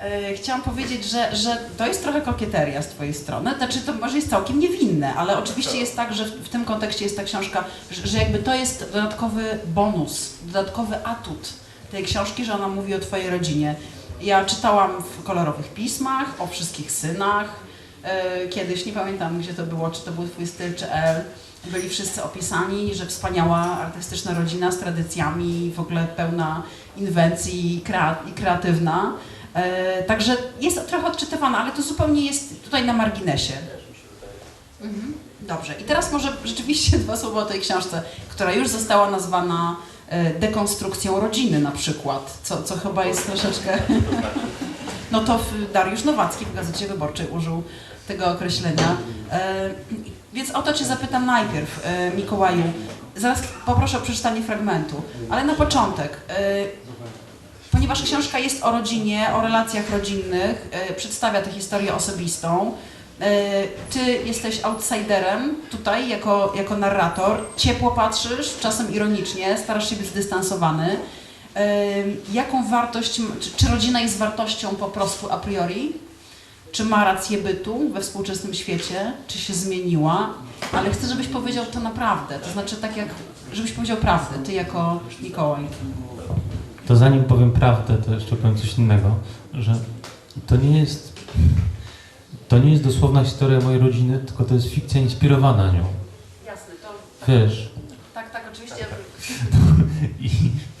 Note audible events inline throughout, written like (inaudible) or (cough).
E, Chciałam powiedzieć, że, że to jest trochę kokieteria z Twojej strony. Znaczy, to może jest całkiem niewinne, ale oczywiście jest tak, że w, w tym kontekście jest ta książka, że, że jakby to jest dodatkowy bonus, dodatkowy atut tej książki, że ona mówi o Twojej rodzinie. Ja czytałam w kolorowych pismach o wszystkich synach. E, Kiedyś, nie pamiętam gdzie to było, czy to był Twój styl, czy L. Byli wszyscy opisani, że wspaniała artystyczna rodzina z tradycjami, w ogóle pełna inwencji i, krea- i kreatywna. E, Także jest trochę odczytywana, ale to zupełnie jest tutaj na marginesie. Mhm. Dobrze. I teraz może rzeczywiście (laughs) dwa słowa o tej książce, która już została nazwana e, dekonstrukcją rodziny na przykład, co, co chyba jest troszeczkę... (laughs) No to Dariusz Nowacki w Gazecie Wyborczej użył tego określenia. E, Więc o to Cię zapytam najpierw, Mikołaju. Zaraz poproszę o przeczytanie fragmentu, ale na początek. Ponieważ książka jest o rodzinie, o relacjach rodzinnych, e, przedstawia tę historię osobistą. E, Ty jesteś outsiderem tutaj jako, jako narrator. Ciepło patrzysz, czasem ironicznie, starasz się być zdystansowany. E, Jaką wartość, czy rodzina jest wartością po prostu a priori? Czy ma rację bytu we współczesnym świecie? Czy się zmieniła? Ale chcę, żebyś powiedział to naprawdę. To znaczy tak jak, żebyś powiedział prawdę, ty jako Mikołaj. To zanim powiem prawdę, to jeszcze powiem coś innego, że to nie jest to nie jest dosłowna historia mojej rodziny, tylko to jest fikcja inspirowana nią. Jasne, to Wiesz, tak, tak, oczywiście. i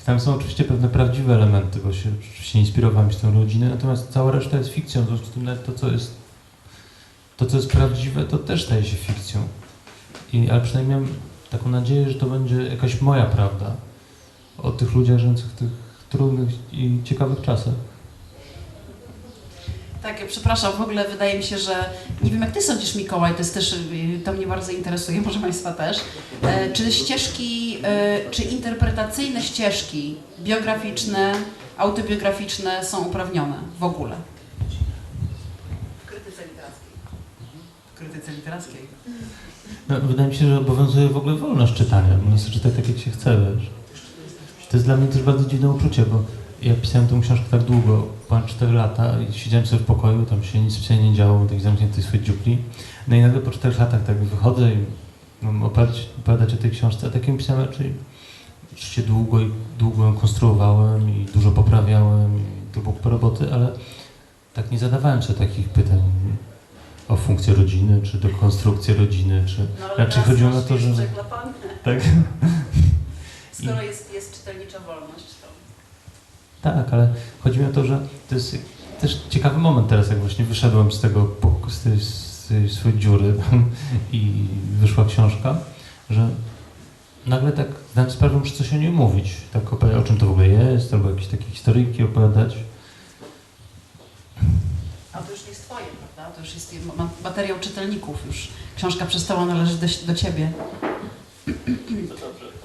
tam są oczywiście pewne prawdziwe elementy, bo się oczywiście inspirowałem się tą rodzinę, natomiast cała reszta jest fikcją, w związku z tym nawet to, co jest to, co jest prawdziwe, to też staje się fikcją. I, ale przynajmniej mam taką nadzieję, że to będzie jakaś moja prawda o tych ludziach żyjących w tych trudnych i ciekawych czasach. Tak, ja przepraszam, w ogóle wydaje mi się, że nie wiem jak ty sądzisz Mikołaj, to jest też, y, to mnie bardzo interesuje, (laughs) może Państwa też. E, Czy ścieżki, e, czy interpretacyjne ścieżki biograficzne, autobiograficzne są uprawnione w ogóle? W krytyce literackiej. W krytyce literackiej. No, wydaje mi się, że obowiązuje w ogóle wolność czytania. Można czytać tak, jak się chce, wiesz. To jest dla mnie też bardzo dziwne uczucie, bo ja pisałem tę książkę tak długo, ponad 4 lata i siedziałem sobie w pokoju, tam się nic specjalnie nie działo, tak zamknięty swojej dziupli. No i nagle po 4 latach tak wychodzę i mam opowiadać, opowiadać o tej książce, a takim pisałem raczej oczywiście długo i długo ją konstruowałem i dużo poprawiałem i to było kupę roboty, ale tak nie zadawałem sobie takich pytań o funkcję rodziny, czy do konstrukcji rodziny, czy... No, Raczej chodziło na to, że-. Tak? (laughs) Skoro jest, jest czytelnicza wolność, to... Tak, ale chodzi mi o to, że to jest też ciekawy moment teraz, jak właśnie wyszedłem z tego, z tej, z tej swojej dziury (laughs) i wyszła książka, że nagle tak zdałem sprawę, że coś o niej mówić, tak o czym to w ogóle jest, albo jakieś takie historyjki opowiadać. A to już nie jest twoje, prawda? To już jest ma- materiał czytelników już. Książka przestała należeć do, do ciebie. To dobrze.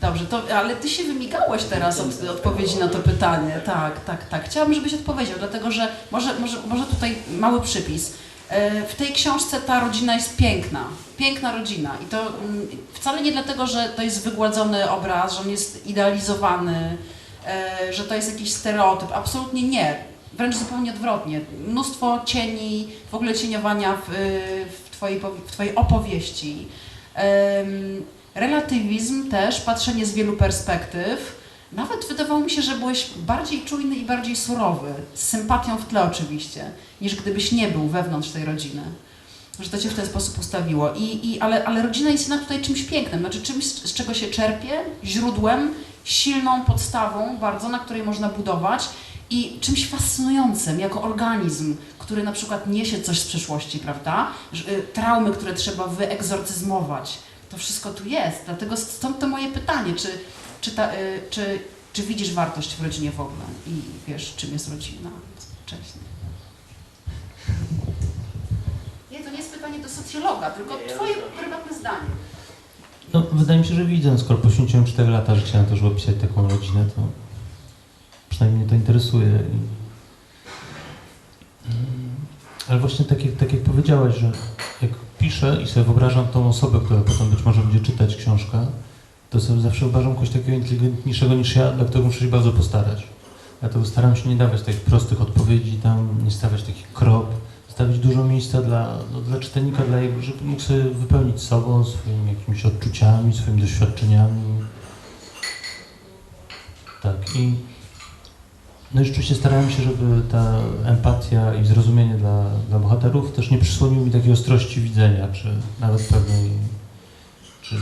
Dobrze, to, ale ty się wymigałeś teraz od odpowiedzi na to pytanie. Tak, tak, tak. Chciałabym, żebyś odpowiedział, dlatego że może, może, może tutaj mały przypis. E, W tej książce ta rodzina jest piękna. Piękna rodzina. I to mm, wcale nie dlatego, że to jest wygładzony obraz, że on jest idealizowany, e, że to jest jakiś stereotyp. Absolutnie nie. Wręcz zupełnie odwrotnie. Mnóstwo cieni, w ogóle cieniowania w, w, twojej, w twojej opowieści. Relatywizm też, patrzenie z wielu perspektyw. Nawet wydawało mi się, że byłeś bardziej czujny i bardziej surowy, z sympatią w tle oczywiście, niż gdybyś nie był wewnątrz tej rodziny. Że to cię w ten sposób ustawiło. I, i, ale, ale rodzina jest jednak tutaj czymś pięknym, znaczy czymś, z czego się czerpie, źródłem, silną podstawą bardzo, na której można budować i czymś fascynującym, jako organizm, który na przykład niesie coś z przeszłości, prawda? Y, Traumy, które trzeba wyegzorcyzmować. To wszystko tu jest, dlatego stąd to moje pytanie, czy, czy, ta, y, czy, czy widzisz wartość w rodzinie w ogóle i wiesz, czym jest rodzina współcześnie? Nie, to nie jest pytanie do socjologa, tylko twoje prywatne zdanie. No, wydaje mi się, że widzę, skoro poświęciłem 4 lata życia na to, żeby opisać taką rodzinę, to przynajmniej mnie to interesuje. Ale właśnie tak jak, tak jak powiedziałeś, że jak piszę i sobie wyobrażam tą osobę, która potem być może będzie czytać książkę, to sobie zawsze uważam kogoś takiego inteligentniejszego niż ja, dla którego muszę się bardzo postarać. Dlatego staram się nie dawać takich prostych odpowiedzi, tam nie stawiać takich krop, stawić dużo miejsca dla, no, dla czytelnika, dla jego, żeby mógł sobie wypełnić sobą, swoimi jakimiś odczuciami, swoimi doświadczeniami. Tak i no i rzeczywiście starałem się, żeby ta empatia i zrozumienie dla, dla bohaterów też nie przysłoniły mi takiej ostrości widzenia, czy nawet pewnej, czy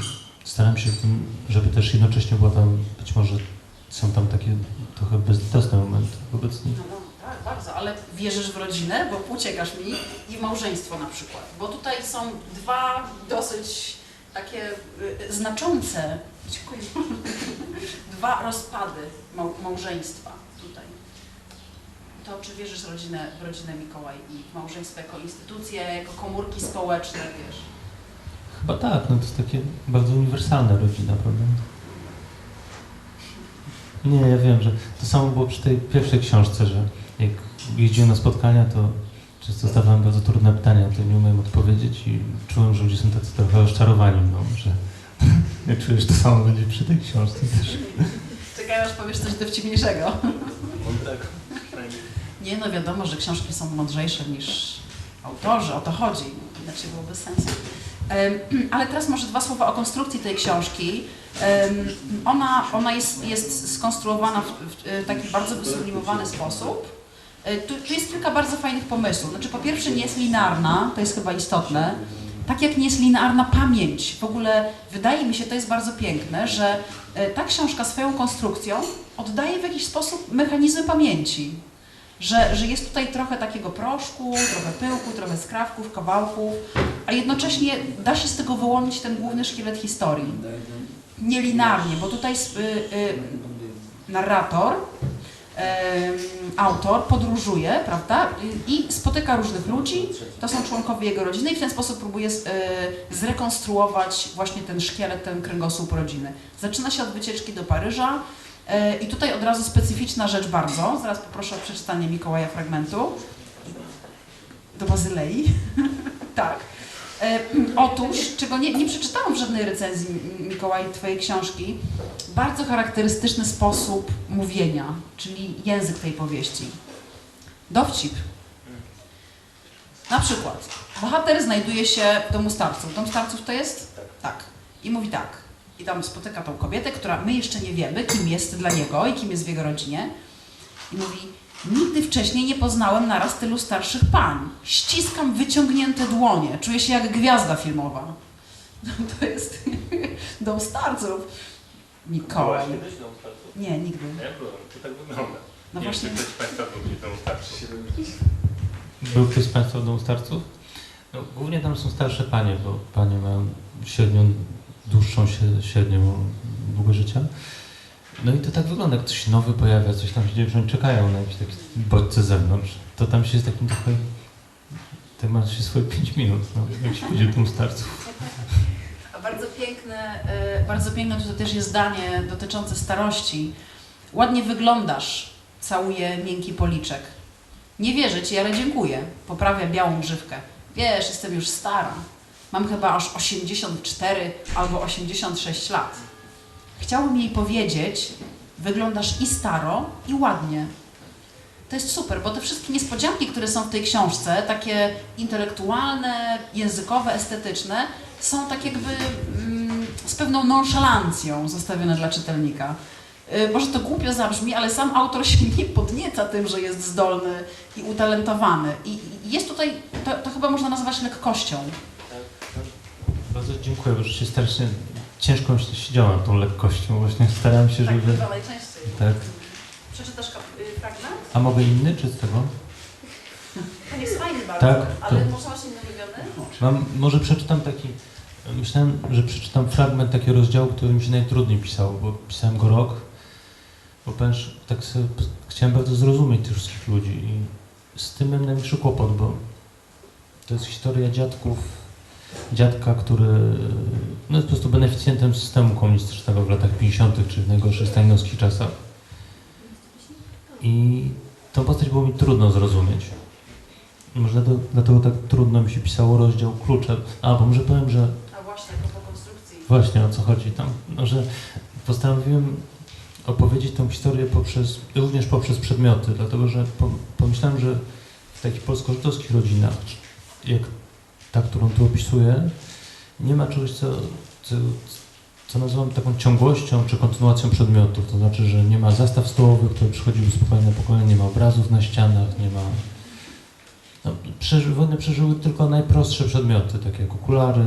staram się w tym, żeby też jednocześnie było tam, być może są tam takie trochę bezlitosne momenty obecnie. No, no, tak, bardzo, ale wierzysz w rodzinę, bo uciekasz mi i w małżeństwo na przykład. Bo tutaj są dwa dosyć takie y, znaczące, (laughs) dziękuję, (laughs) dwa rozpady mał, małżeństwa tutaj. To czy wierzysz w rodzinę, w rodzinę Mikołaj i w małżeństwo jako instytucję, jako komórki społeczne, wiesz? Chyba tak, no to jest takie bardzo uniwersalne rodzina, prawda? Nie, ja wiem, że to samo było przy tej pierwszej książce, że jak jeździłem na spotkania, to często zadawałem bardzo trudne pytania, to nie umiem odpowiedzieć i czułem, że ludzie są tacy trochę rozczarowani mną, że (laughs) ja czuję, że to samo będzie przy tej książce też. Czekaj, aż powiesz coś dowcipniejszego. Nie, no wiadomo, że książki są mądrzejsze niż autorzy, o to chodzi, inaczej byłoby sensu. Em, (clears throat) Ale teraz może dwa słowa o konstrukcji tej książki. Ona, ona jest, jest skonstruowana w, w taki bardzo wysublimowany sposób. E, Tu, tu jest kilka bardzo fajnych pomysłów. Znaczy, po pierwsze, nie jest linearna, to jest chyba istotne. Tak jak nie jest linearna pamięć. W ogóle wydaje mi się, to jest bardzo piękne, że e, ta książka swoją konstrukcją oddaje w jakiś sposób mechanizmy pamięci. Że, że jest tutaj trochę takiego proszku, trochę pyłku, trochę skrawków, kawałków, a jednocześnie da się z tego wyłonić ten główny szkielet historii. Nielinarnie, bo tutaj y, y, narrator, em, autor podróżuje, prawda, i, spotyka różnych ludzi, to są członkowie jego rodziny i w ten sposób próbuje y, zrekonstruować właśnie ten szkielet, ten kręgosłup rodziny. Zaczyna się od wycieczki do Paryża y, i tutaj od razu specyficzna rzecz bardzo, zaraz poproszę o przeczytanie Mikołaja fragmentu. Do Bazylei. (laughs) tak. E, otóż, czego nie, nie przeczytałam w żadnej recenzji Mikołaj Twojej książki, bardzo charakterystyczny sposób mówienia, czyli język tej powieści. Dowcip. Na przykład, bohater znajduje się w domu starców. Dom starców to jest? Tak. I mówi tak. I tam spotyka tą kobietę, która my jeszcze nie wiemy, kim jest dla niego i kim jest w jego rodzinie. I mówi, nigdy wcześniej nie poznałem naraz tylu starszych pań. Ściskam wyciągnięte dłonie. Czuję się jak gwiazda filmowa. (laughs) To jest (laughs) dom starców. Mikołaj. Byłaś kiedyś starców? Nie, nigdy. Byłem, to tak wygląda. No nie właśnie. wiem, czy ktoś z Państwa był w domu starców. Był ktoś z Państwa w domu starców? No, głównie tam są starsze panie, bo panie mają średnią, dłuższą średnią długość życia. No i to tak wygląda, jak ktoś nowy pojawia, coś tam się dzieje, że oni czekają na jakieś takie bodźce z zewnątrz. To tam się z takim trochę... Tak ma się swoje 5 minut, no, jak się pójdzie domu starców. A bardzo piękne, y, bardzo piękne tutaj też jest zdanie dotyczące starości. Ładnie wyglądasz, całuje miękki policzek. Nie wierzę ci, ale dziękuję. Poprawia białą grzywkę. Wiesz, jestem już stara. Mam chyba aż 84 albo 86 lat. Chciałbym jej powiedzieć, wyglądasz i staro, i ładnie. To jest super, bo te wszystkie niespodzianki, które są w tej książce, takie intelektualne, językowe, estetyczne, są tak jakby mm, z pewną nonszalancją zostawione dla czytelnika. Y, Może to głupio zabrzmi, ale sam autor się (laughs) nie podnieca tym, że jest zdolny i utalentowany. I jest tutaj, to, to chyba można nazwać lekkością. Bardzo dziękuję, bo rzeczywiście strasznie ciężko się siedziała nad tą lekkością. Właśnie starałem się, żeby... najczęściej. Tak. Przeczytasz y, fragment? A mogę inny, czy z tego? Ten jest fajny bardzo, Tak, ale tak. może masz inny ulubiony? Mam, może przeczytam taki. Myślałem, że przeczytam fragment takiego rozdziału, który mi się najtrudniej pisało, bo pisałem go rok. Bo pęcz, tak sobie chciałem bardzo zrozumieć tych wszystkich ludzi i z tym miałem najmniejszy kłopot, bo to jest historia dziadków, dziadka, który no, jest po prostu beneficjentem systemu komunistycznego w latach 50. czy w najgorszych stalinowskich czasach. I tą postać było mi trudno zrozumieć. Może do, dlatego tak trudno mi się pisało rozdział klucze. A, bo może powiem, że A właśnie, propos konstrukcji. Właśnie o co chodzi tam, no, że postanowiłem opowiedzieć tą historię poprzez, również poprzez przedmioty, dlatego że po, pomyślałem, że w takich polsko-żydowskich rodzinach, jak ta, którą tu opisuję, nie ma czegoś, co, co, co nazywam taką ciągłością czy kontynuacją przedmiotów. To znaczy, że nie ma zastaw stołowych, które przychodziły z pokolenia na pokolenie, nie ma obrazów na ścianach, nie ma... No, przeży, wojny przeżyły tylko najprostsze przedmioty, takie jak okulary,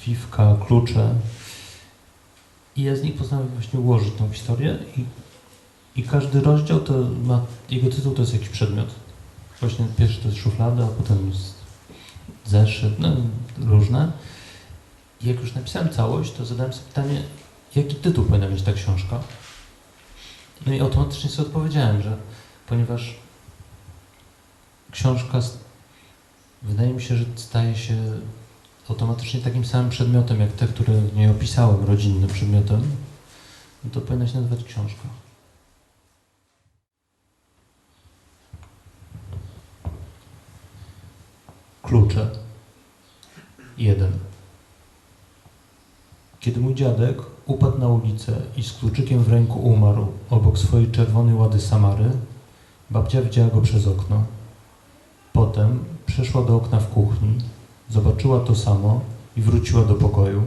fiwka, klucze. I ja z nich postanowiłem właśnie ułożyć tą historię i, i każdy rozdział to ma, jego tytuł to jest jakiś przedmiot. Właśnie pierwszy to jest szuflada, a potem jest zeszyt, no różne. I jak już napisałem całość, to zadałem sobie pytanie, jaki tytuł powinna mieć ta książka? No i automatycznie sobie odpowiedziałem, że ponieważ książka wydaje mi się, że staje się automatycznie takim samym przedmiotem, jak te, które w niej opisałem, rodzinnym przedmiotem, no to powinna się nazywać książka. Klucze. Jeden. Kiedy mój dziadek upadł na ulicę i z kluczykiem w ręku umarł obok swojej czerwonej łady Samary, babcia widziała go przez okno. Potem przeszła do okna w kuchni, zobaczyła to samo i wróciła do pokoju.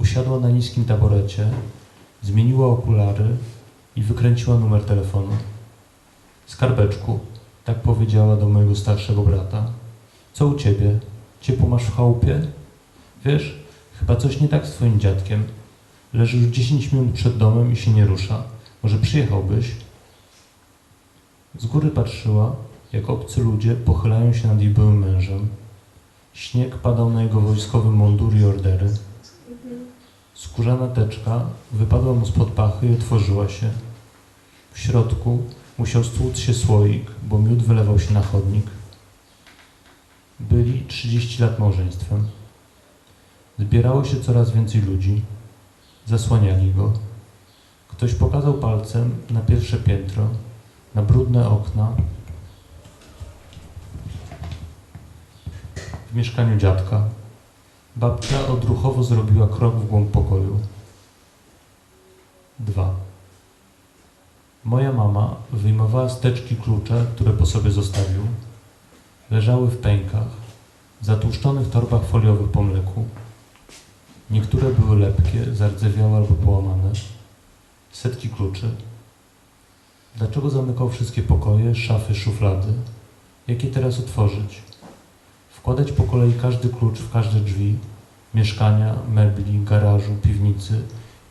Usiadła na niskim taborecie, zmieniła okulary i wykręciła numer telefonu. Skarbeczku, tak powiedziała do mojego starszego brata. Co u ciebie? Ciepło masz w chałupie? Wiesz, chyba coś nie tak z twoim dziadkiem. Leży już 10 minut przed domem i się nie rusza. Może przyjechałbyś? Z góry patrzyła, jak obcy ludzie pochylają się nad jej byłym mężem. Śnieg padał na jego wojskowy mundur i ordery. Skórzana teczka wypadła mu spod pachy i otworzyła się. W środku musiał stłuc się słoik, bo miód wylewał się na chodnik. Byli 30 lat małżeństwem. Zbierało się coraz więcej ludzi. Zasłaniali go. Ktoś pokazał palcem na pierwsze piętro, na brudne okna w mieszkaniu dziadka. Babcia odruchowo zrobiła krok w głąb pokoju. Dwa. Moja mama wyjmowała z teczki klucze, które po sobie zostawił. Leżały w pękach, zatłuszczonych torbach foliowych po mleku. Niektóre były lepkie, zardzewiałe albo połamane. Setki kluczy. Dlaczego zamykał wszystkie pokoje, szafy, szuflady? Jak je teraz otworzyć? Wkładać po kolei każdy klucz w każde drzwi, mieszkania, mebli, garażu, piwnicy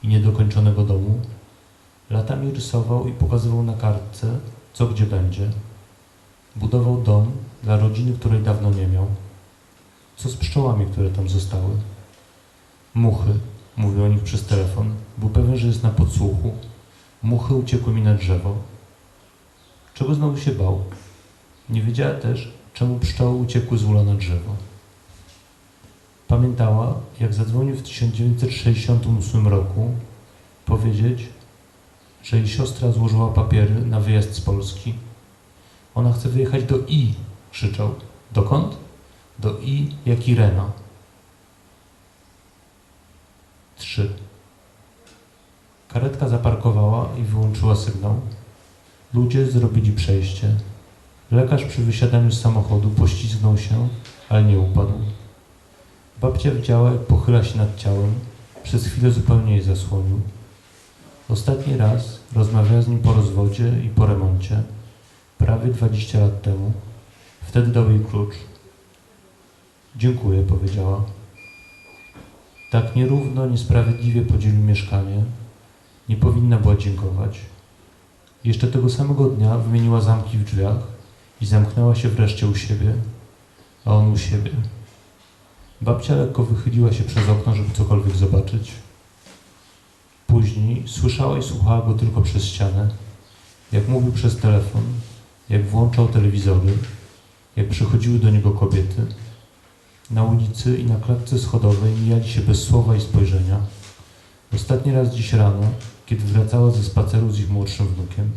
i niedokończonego domu. Latami rysował i pokazywał na kartce, co gdzie będzie. Budował dom dla rodziny, której dawno nie miał. Co z pszczołami, które tam zostały? Muchy, mówił o nich przez telefon. Był pewien, że jest na podsłuchu. Muchy uciekły mi na drzewo. Czego znowu się bał? Nie wiedziała też, czemu pszczoły uciekły z ula na drzewo. Pamiętała, jak zadzwonił w 1968 roku powiedzieć, że jej siostra złożyła papiery na wyjazd z Polski. Ona chce wyjechać do I, krzyczał. Dokąd? Do I jak Irena. Trzy. Karetka zaparkowała i wyłączyła sygnał. Ludzie zrobili przejście. Lekarz przy wysiadaniu z samochodu poślizgnął się, ale nie upadł. Babcia widziała, jak pochyla się nad ciałem. Przez chwilę zupełnie jej zasłonił. Ostatni raz rozmawiała z nim po rozwodzie i po remoncie, prawie 20 lat temu. Wtedy dał jej klucz. Dziękuję, powiedziała. Tak nierówno, niesprawiedliwie podzielił mieszkanie. Nie powinna była dziękować. Jeszcze tego samego dnia wymieniła zamki w drzwiach i zamknęła się wreszcie u siebie, a on u siebie. Babcia lekko wychyliła się przez okno, żeby cokolwiek zobaczyć. Później słyszała i słuchała go tylko przez ścianę, jak mówił przez telefon, jak włączał telewizory, jak przychodziły do niego kobiety. Na ulicy i na klatce schodowej mijali się bez słowa i spojrzenia. Ostatni raz dziś rano, kiedy wracała ze spaceru z ich młodszym wnukiem.